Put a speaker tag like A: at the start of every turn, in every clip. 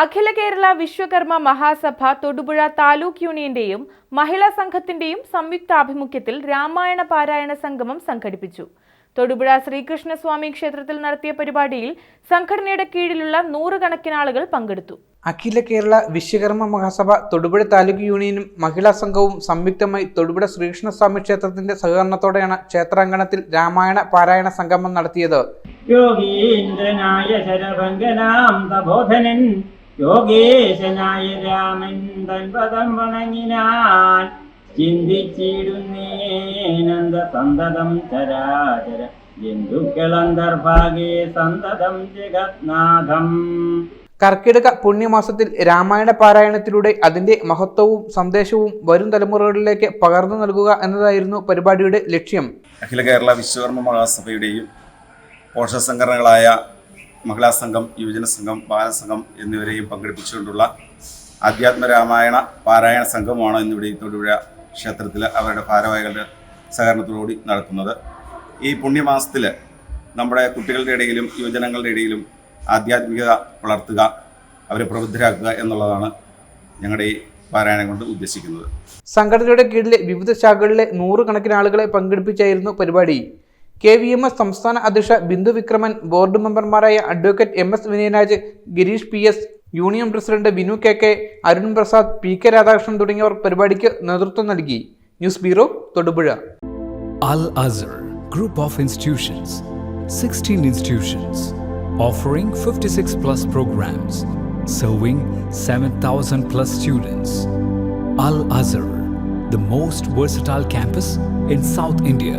A: അഖില കേരള വിശ്വകർമ്മ മഹാസഭ തൊടുപുഴ താലൂക്ക് യൂണിയന്റെയും മഹിളാ സംഘത്തിന്റെയും സംയുക്താഭിമുഖ്യത്തിൽ രാമായണ പാരായണ സംഗമം സംഘടിപ്പിച്ചു. തൊടുപുഴ ശ്രീകൃഷ്ണസ്വാമി ക്ഷേത്രത്തിൽ നടത്തിയ പരിപാടിയിൽ സംഘടനയുടെ കീഴിലുള്ള നൂറുകണക്കിന് ആളുകൾ പങ്കെടുത്തു.
B: അഖില കേരള വിശ്വകർമ്മ മഹാസഭ തൊടുപുഴ താലൂക്ക് യൂണിയനും മഹിളാ സംഘവും സംയുക്തമായി തൊടുപുഴ ശ്രീകൃഷ്ണസ്വാമി ക്ഷേത്രത്തിന്റെ സഹകരണത്തോടെയാണ് ക്ഷേത്രാങ്കണത്തിൽ രാമായണ പാരായണ സംഗമം നടത്തിയത്.
C: യോഗീന്ദ്രനായ ശരഭംഗനാം തബോധനൻ യോഗേശനായ രാമൻ തൻപദം വണങ്ങിനാൻ ചിന്തിച്ചിടുന്നേനന്ദ സന്തതം ചരാചര ജന്തുക്കളന്തർഭാഗേ സന്തതം ജഗത്നാഥം
B: കർക്കിടക പുണ്യമാസത്തിൽ രാമായണ പാരായണത്തിലൂടെ അതിന്റെ മഹത്വവും സന്ദേശവും വരും തലമുറകളിലേക്ക് പകർന്നു നൽകുക എന്നതായിരുന്നു പരിപാടിയുടെ ലക്ഷ്യം.
D: അഖില കേരള വിശ്വകർമ്മ മഹാസഭയുടെയും പോഷക സംഘടനകളായ മഹിളാ സംഘം യുവജന സംഘം ബാലസംഘം എന്നിവരെയും പങ്കെടുപ്പിച്ചുകൊണ്ടുള്ള ആധ്യാത്മ രാമായണ പാരായണ സംഘമാണ് ഇന്നിവിടെ തൊടുപുഴ ക്ഷേത്രത്തിൽ അവരുടെ ഭാരവാഹികളുടെ സഹകരണത്തോടുകൂടി നടക്കുന്നത് ഈ പുണ്യമാസത്തിൽ നമ്മുടെ കുട്ടികളുടെ ഇടയിലും യുവജനങ്ങളുടെ ഇടയിലും ആധ്യാത്മികത വളർത്തുക അവരെ പ്രബുദ്ധരാക്കുക എന്നുള്ളതാണ് ഞങ്ങളുടെ ഈ പാരായണം കൊണ്ട് ഉദ്ദേശിക്കുന്നത്.
B: സംഘടനയുടെ കീഴിലെ വിവിധ ശാഖകളിലെ നൂറുകണക്കിന് ആളുകളെ പങ്കെടുപ്പിച്ചായിരുന്നു പരിപാടി. കെ വി എം എസ് സംസ്ഥാന അധ്യക്ഷ ബിന്ദു വിക്രമൻ ബോർഡ് മെമ്പർമാരായ advocate M S Vinayaraj Girish P S union president Binu K K Arun Prasad P K Radhakrishnan തുടങ്ങിയവർ പരിപാടിക്ക് നേതൃത്വം നൽകി. News bureau Thodupuzha.
E: Al Azhar group of institutions sixteen institutions 16 institutions, offering 56 plus programs, serving 7,000 plus students Al Azhar, the most versatile campus in south India.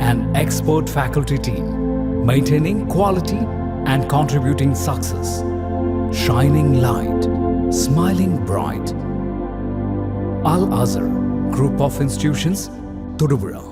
E: and expert faculty team, maintaining quality and contributing success, shining light, smiling bright. Al Azhar Group of Institutions, Todupuzha.